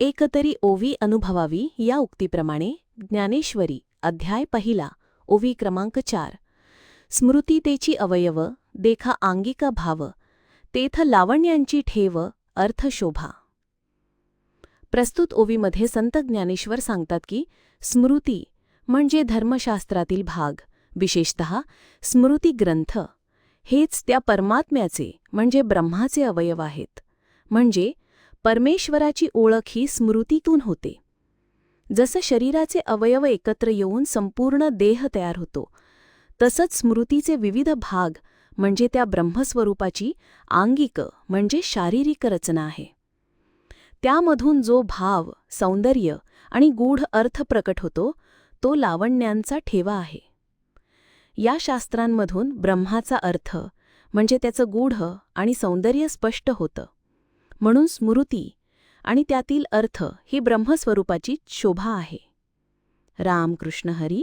एकतरी ओवी अनुभवावी या उक्तीप्रमाणे ज्ञानेश्वरी अध्याय पहिला ओवी क्रमांक चार. स्मृतीतेची अवयव देखा आंगिका भाव तेथ लावण्यांची ठेव अर्थशोभा प्रस्तुत ओवीमध्ये संत ज्ञानेश्वर सांगतात की स्मृती म्हणजे धर्मशास्त्रातील भाग विशेषत स्मृती ग्रंथ. हेच त्या परमात्म्याचे म्हणजे ब्रह्माचे अवयव आहेत. म्हणजे परमेश्वराची ओळख ही स्मृतीतून होते. जसं शरीराचे अवयव एकत्र येऊन संपूर्ण देह तयार होतो तसंच स्मृतीचे विविध भाग म्हणजे त्या ब्रह्मस्वरूपाची आंगिक म्हणजे शारीरिक रचना आहे. त्यामधून जो भाव सौंदर्य आणि गूढ अर्थ प्रकट होतो तो लावण्यांचा ठेवा आहे. या शास्त्रांमधून ब्रह्माचा अर्थ म्हणजे त्याचं गूढ आणि सौंदर्य स्पष्ट होतं. म्हणून स्मृती आणि त्यातील अर्थ ही ब्रह्मस्वरूपाची शोभा आहे. रामकृष्ण हरी